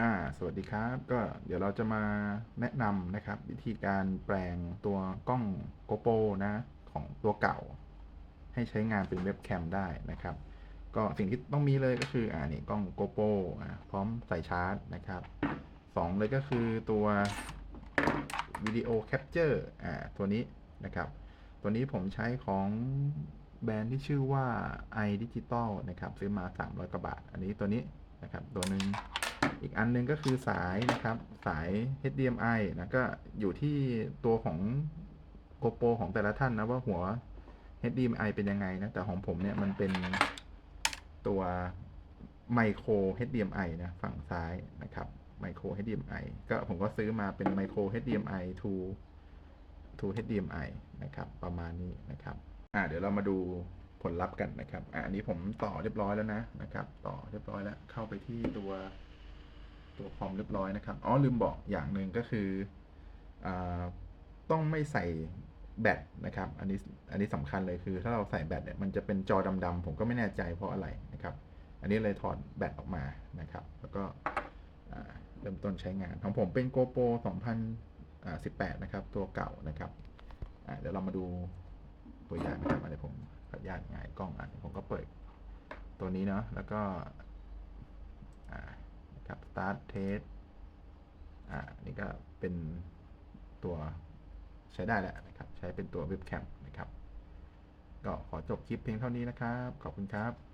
อ่าสวัสดีครับก็เดี๋ยวเราจะมาแนะนำนะครับ วิธีการแปลงตัวกล้อง GoPro นะของตัวเก่า ให้ใช้งานเป็นเว็บแคมได้นะครับ ก็สิ่งที่ต้องมีเลยก็คืออ่านี่กล้อง GoPro อ่าพร้อมใส่ชาร์จนะครับสองเลยก็คือตัววิดีโอแคปเจอร์อ่าตัวนี้นะครับ ตัวนี้ผมใช้ของแบรนด์ที่ชื่อว่า iDigital นะครับ ซื้อมา 300กว่าบาท อันนี้ตัวนี้นะครับตัวหนึ่ง กอันหนึงก็คือสายนะครับ สาย HDMI นะก็อยู่ที่ตัวของ GoPro ของแต่ละท่านนะว่าหัว HDMI เป็นยังไงนะแต่ของผมเนี่ยมันเป็นตัวไมโคร HDMI นะฝั่งซ้ายนะครับไมโคร HDMI ก็ผมก็ซื้อมาเป็นไมโคร HDMI to to HDMI นะครับ ประมาณนี้นะครับ อ่าเดี๋ยวเรามาดูผลลัพธ์กันนะครับ อ่าอันนี้ผมต่อเรียบร้อยแล้วนะนะครับ ต่อเรียบร้อยแล้วเข้าไปที่ตัว ตัวคอมเรียบร้อยนะครับอ๋อลืมบอกอย่างหนึ่งก็คืออต้องไม่ใส่แบตนะครับ อันนี้อันนี้สำคัญเลยคือ ถ้าเราใส่แบตเนี่ยมันจะเป็นจอดำๆผมก็ไม่แน่ใจเพราะอะไรนะครับ อันนี้เลยถอดแบตออกมานะครับ แล้วก็เริ่มต้นใช้งานของผมเป็น GoPro 2018 นะครับ ตัวเก่านะครับเดี๋ยวเรามาดูตัวอย่างนะครับเดี๋ยวผมขออนุญาตหงายกล้องอะผมก็เปิดตัวนี้เนาะแล้วก็ ครับ start test อ่านี่ก็เป็นตัวใช้ได้แล้วนะครับ ใช้เป็นตัวเว็บแคมนะครับ ก็ขอจบคลิปเพียงเท่านี้นะครับ ขอบคุณครับ